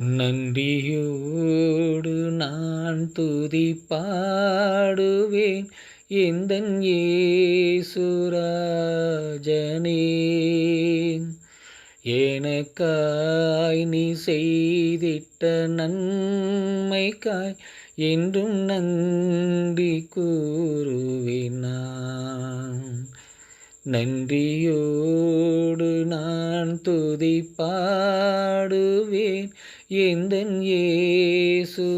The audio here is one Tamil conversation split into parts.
நன்றியோடு நான் துதி பாடுவேன். எந்தன் ஏசுராஜனே எனக்காய் நீ செய்திட்ட நன்மைக்காய் என்றும் நன்றி கூறுவினான் நன்றியோடு நான் துதி பாடுவேன். எந்தன் ஏசுராஜனே?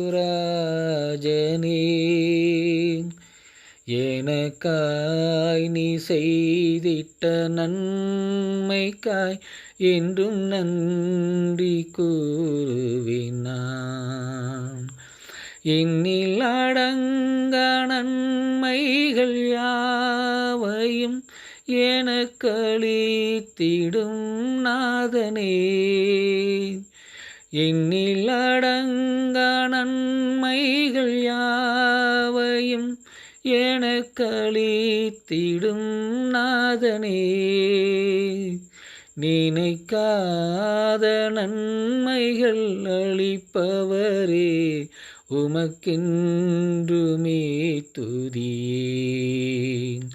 எனக்காய் நீ செய்திட்ட நன்மைக்காய் என்றும் நன்றி கூறுவினான். என்னில் அடங்க நன்மைகள் யாவையும் எனக்களித்திடும் நாதனே. எண்ணில் அடங்க நன்மைகள் யாவையும் எனக்களித்திடும் நாதனே. நினைக்காத நன்மைகள் அளிப்பவரே உமக்கென்றுமே துதியேன்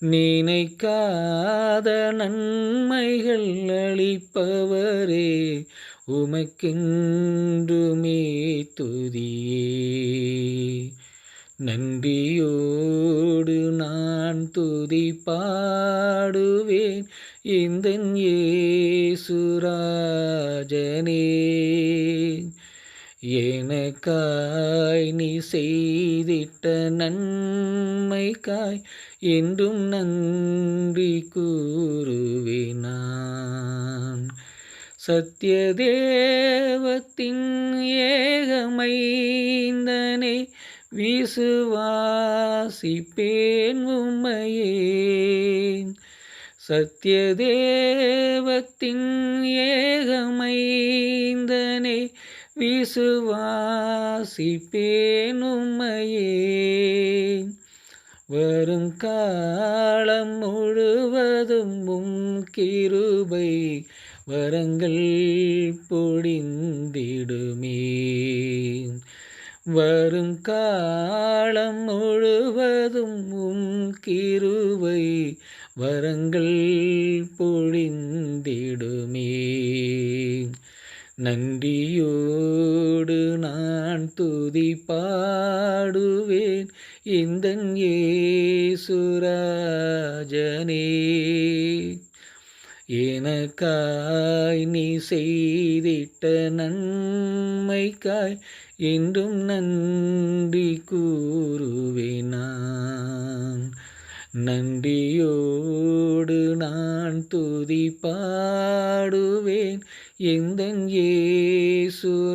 நினைக்காத நன்மைகள் அளிப்பவரே உமக்கென்றுமே துதியே. நன்றியோடு நான் துதி பாடுவேன். இந்த ஏசுராஜனே எனக்காய் நீ செய்திட்ட நன்மைக்காய் என்றும் நன்றி கூறுவேனான் சத்தியதேவத்தின் ஏகமைந்தனை விசுவாசிப்பேன் உம்மையே சத்தியதேவத்தின் ஏகமைந்தனை விசுவாசிப்பேன் உம்மையே வரும் காலம் முழுவதும் உம் கிருபை வரங்கள் பொழிந்திடுமே வரும் காலம் முழுவதும் உம் கிருவை வரங்கள் பொழிந்திடுமே நன்றியோடு நான் துதி பாடுவேன் இந்த சுராஜனே எனக்காய் நீ செய்திட்ட நன்மைக்காய் என்றும் நன்றி கூறுவேனான் நன்றியோடு நான் துதி பாடுவேன். எந்த ஏசுராஜனே.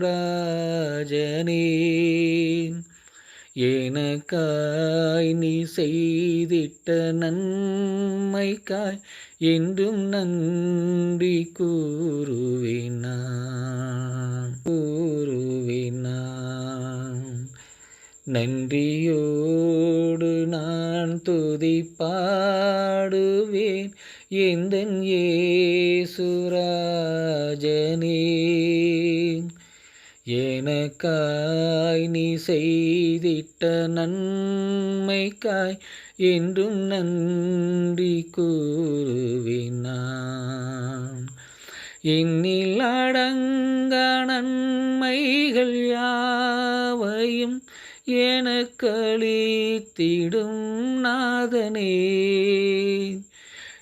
எனக்காய் நீ செய்திட்ட நன்மைக்காய் என்றும் நன்றி கூறுவேனா கூறுவேனா நன்றியோடு நான் துதி பாடுவேன் எந்த ஏசுராஜனே. எனக்காய் நீ செய்திட்ட நன்மைக்காய் என்றும் நன்றி கூறுவினான் என்னில் அடங்க நன்மைகள் யாவையும் எனக்களித்திடும் நாதனே.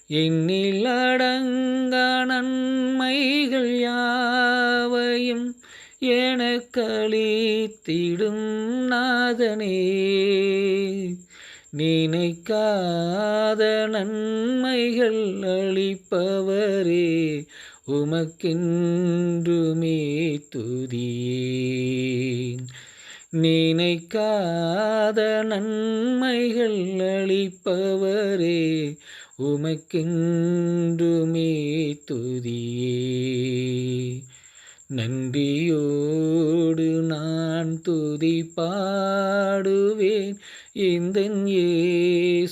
என்னில் அடங்க நன்மைகள் யாவையும் எனக்களித்திடும் நாதனே. நினைக்காத நன்மைகள் அளிப்பவரே உமக்கென்றுமே துதியேன். நினைக்காத நன்மைகள் அளிப்பவரே உமக்கென்றுமே துதியே. நன்றியோடு நான் துதி பாடுவேன். இந்த ஏசுராஜனே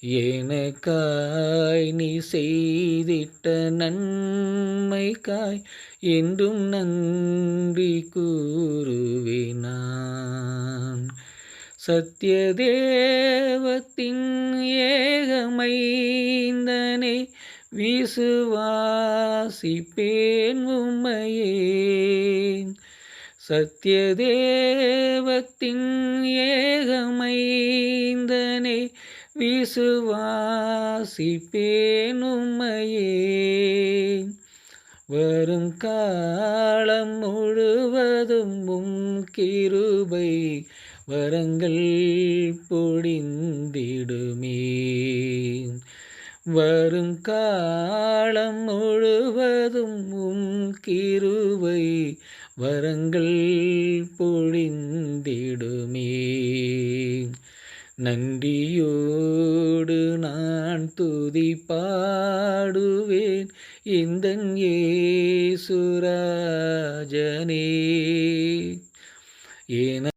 எனக்காய் நீ செய்திட்ட நன்மைக்காய் என்றும் நன்றி கூறுவேனான் சத்யதேவத்தின் ஏகமை விசுவாசிப்பேன் உம்மையே சத்யதேவத்தின் ஏகமைந்தனே விசுவாசிப்பேன் உம்மையே வரும் காலம் முழுவதும் உம் கிருபை வரங்கள் பொடிந்திடுமே வருங்காலம் முழுவதும் உம் கிருவை வரங்கள் பொழிந்திடுமே. நன்றியோடு நான் துதி பாடுவேன். இந்த ஏசுராஜனே. ஏன